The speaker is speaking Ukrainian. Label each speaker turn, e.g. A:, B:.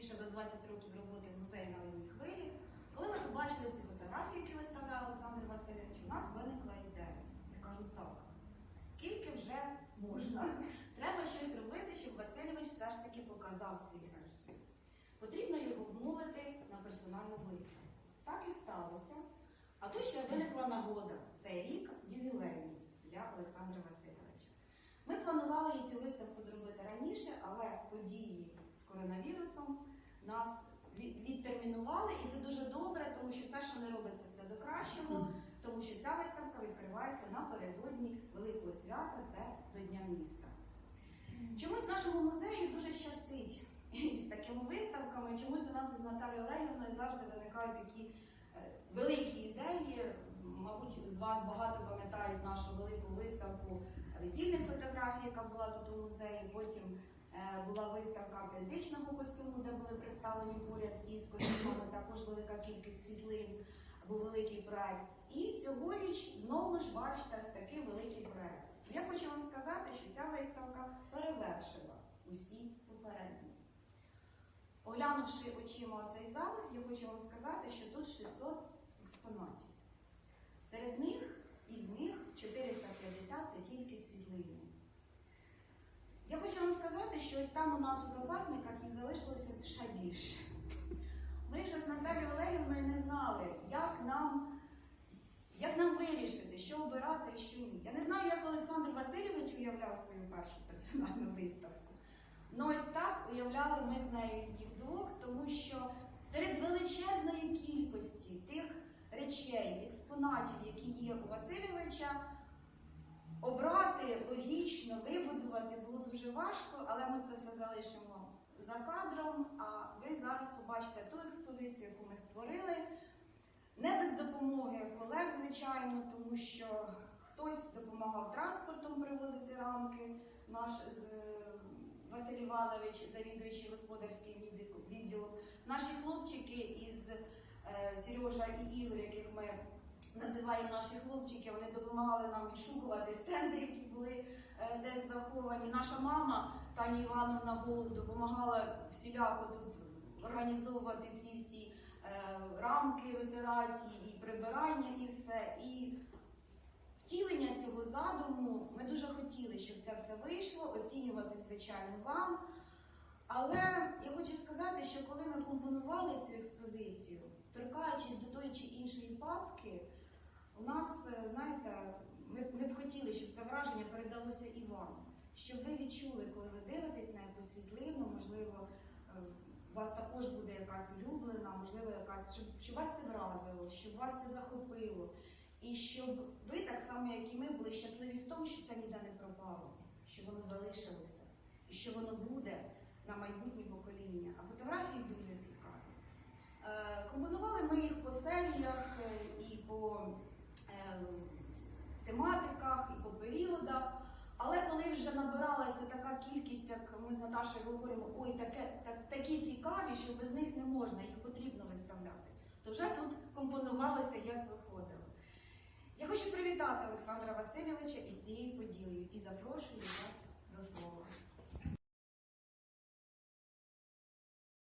A: більше за 20 років роботи в музеї на хвилі. Коли ми побачили ці фотографії, які виставляв Олександр Васильович, у нас виникла ідея. Я кажу, так, скільки вже можна? Треба щось робити, щоб Васильович все ж таки показав свій архів. Потрібно його вмовити на персональну виставку. Так і сталося. А тут ще виникла нагода. Це рік ювілейний для Олександра Васильовича. Ми планували цю виставку зробити раніше, але події з коронавірусом нас відтермінували, і це дуже добре, тому що все, що не робиться, все до кращого, тому що ця виставка відкривається напередодні великого свята, це до Дня міста. Чомусь нашому музею дуже щастить з такими виставками. Чомусь у нас з Наталією Олегівною завжди виникають такі е, великі ідеї. Мабуть, з вас багато пам'ятають нашу велику виставку весільних фотографій, яка була тут у музеї. Потім була виставка автентичного костюму, де були представлені поряд із костюмами також велика кількість світлин. Був великий проект. І цьогоріч знову ж бачите такий великий проект. Я хочу вам сказати, що ця виставка перевершила усі попередні. Оглянувши очима цей зал, я хочу вам сказати, що тут 600 експонатів. Серед них, із них 450 це тільки світлини. Я хочу вам сказати, що ось там у нас у запасниках їх залишилося ще більше. Ми вже з Наталією Олегівною не знали, як нам, як нам вирішити, що обирати, що ні. Я не знаю, як Олександр Васильович уявляв свою першу персональну виставку. Ну ось так уявляли ми з нею її вдвох, тому що серед величезної кількості тих речей, експонатів, які є у Васильовича, обрати логічно, вибудувати було дуже важко, але ми це все залишимо за кадром. А ви зараз побачите ту експозицію, яку ми створили. Не без допомоги колег, звичайно, тому що хтось допомагав транспортом привозити рамки, наш е, Василь Іванович, завідуючий господарським відділом- наші хлопчики із е, Сережа і Ігор, яких ми називаємо наші хлопчики, вони допомагали нам відшукувати стенди, які були е, десь заховані. Наша мама Таня Івановна Голуб допомагала всіляко тут організовувати ці всі е, рамки витираті, і прибирання, і все. І втілення цього задуму ми дуже хотіли, щоб це все вийшло, оцінювати, звичайно, вам. Але я хочу сказати, що коли ми компонували цю експозицію, торкаючись знаєте, ми, ми б хотіли, щоб це враження передалося і вам. Щоб ви відчули, коли ви дивитесь на якусь світлину, можливо, е, у вас також буде якась улюблена, можливо, якась, щоб, щоб вас це вразило, щоб вас це захопило. І щоб ви, так само, як і ми, були щасливі з того, що це ніде не пропало, що воно залишилося, і що воно буде на майбутнє покоління. А фотографії дуже цікаві. Е, Компонували ми їх по серіях е, і по е, тематиках, і по періодах. Але коли вже набиралася така кількість, як ми з Наташою говоримо, ой, таке, так, такі цікаві, що без них не можна, їх потрібно виставляти, то вже тут компонувалося, як виходило. Я хочу привітати Олександра Васильовича із цією подією і запрошую вас до слова.